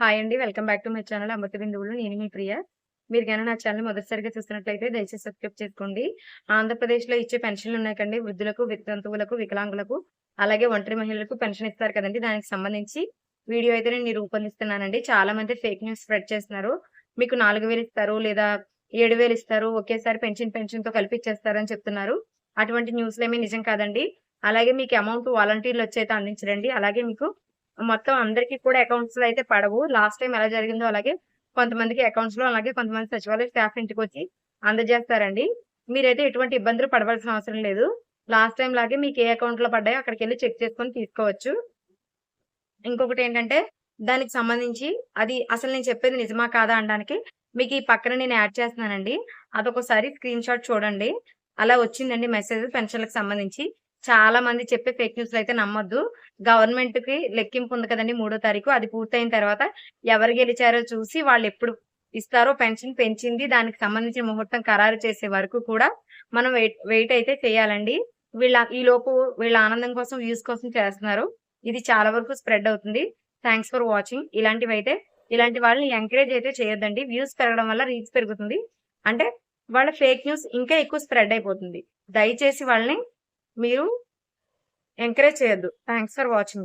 Hi అండి. Welcome back to my channel Amrutha Binduvulu. నేను మీ ప్రియ. మీరు కానీ నా ఛానల్ మొదటిసారిగా చూస్తున్నట్లయితే దయచేసి సబ్స్క్రైబ్ చేసుకోండి. ఆంధ్రప్రదేశ్లో ఇచ్చే పెన్షన్లు ఉన్నాయి కండి వృద్ధులకు వితంతువులకు వికలాంగులకు అలాగే ఒంటరి మహిళలకు పెన్షన్ ఇస్తారు కదండి. దానికి సంబంధించి వీడియో అయితే నేను రూపొందిస్తున్నానండి. చాలా మంది ఫేక్ న్యూస్ స్ప్రెడ్ చేస్తున్నారు. మీకు నాలుగు వేలు ఇస్తారు లేదా ఏడు వేలు ఇస్తారు. ఒకేసారి పెన్షన్ పెన్షన్తో కలిపి ఇచ్చేస్తారు అని చెప్తున్నారు. అటువంటి న్యూస్లు ఏమీ నిజం కాదండి. అలాగే మీకు అమౌంట్ వాలంటీర్లు వచ్చి అయితే అందించరండి. అలాగే మీకు మొత్తం అందరికీ కూడా అకౌంట్స్లో అయితే పడవు. లాస్ట్ టైం ఎలా జరిగిందో అలాగే కొంతమందికి అకౌంట్స్లో అలాగే కొంతమంది సచివాలయ స్టాఫ్ ఇంటికి వచ్చి అందజేస్తారండి. మీరైతే ఎటువంటి ఇబ్బందులు పడవలసిన అవసరం లేదు. లాస్ట్ టైం లాగే మీకు ఏ అకౌంట్లో పడ్డాయో అక్కడికి వెళ్ళి చెక్ చేసుకొని తీసుకోవచ్చు. ఇంకొకటి ఏంటంటే దానికి సంబంధించి అది అసలు నేను చెప్పేది నిజమా కాదా అనడానికి మీకు ఈ పక్కన నేను యాడ్ చేస్తున్నానండి. అదొకసారి స్క్రీన్ షాట్ చూడండి. అలా వచ్చిందండి మెసేజ్ పెన్షన్లకు సంబంధించి. చాలా మంది చెప్పే ఫేక్ న్యూస్లు అయితే నమ్మొద్దు. గవర్నమెంట్కి లెక్కింపు ఉంది కదండి మూడో తారీఖు అది పూర్తయిన తర్వాత ఎవరు గెలిచారో చూసి వాళ్ళు ఎప్పుడు ఇస్తారో పెన్షన్ పెంచింది దానికి సంబంధించిన ముహూర్తం ఖరారు చేసే వరకు కూడా మనం వెయిట్ వెయిట్ అయితే చేయాలండి. వీళ్ళ ఈ లోపు వీళ్ళ ఆనందం కోసం వ్యూస్ కోసం చేస్తున్నారు. ఇది చాలా వరకు స్ప్రెడ్ అవుతుంది. Thanks for watching. ఇలాంటివి అయితే ఇలాంటి వాళ్ళని ఎంకరేజ్ అయితే చేయొద్దండి. వ్యూస్ పెరగడం వల్ల రీచ్ పెరుగుతుంది. అంటే వాళ్ళ ఫేక్ న్యూస్ ఇంకా ఎక్కువ స్ప్రెడ్ అయిపోతుంది. దయచేసి వాళ్ళని మీరు ఎంకరేజ్ చేయొద్దు. Thanks for watching bye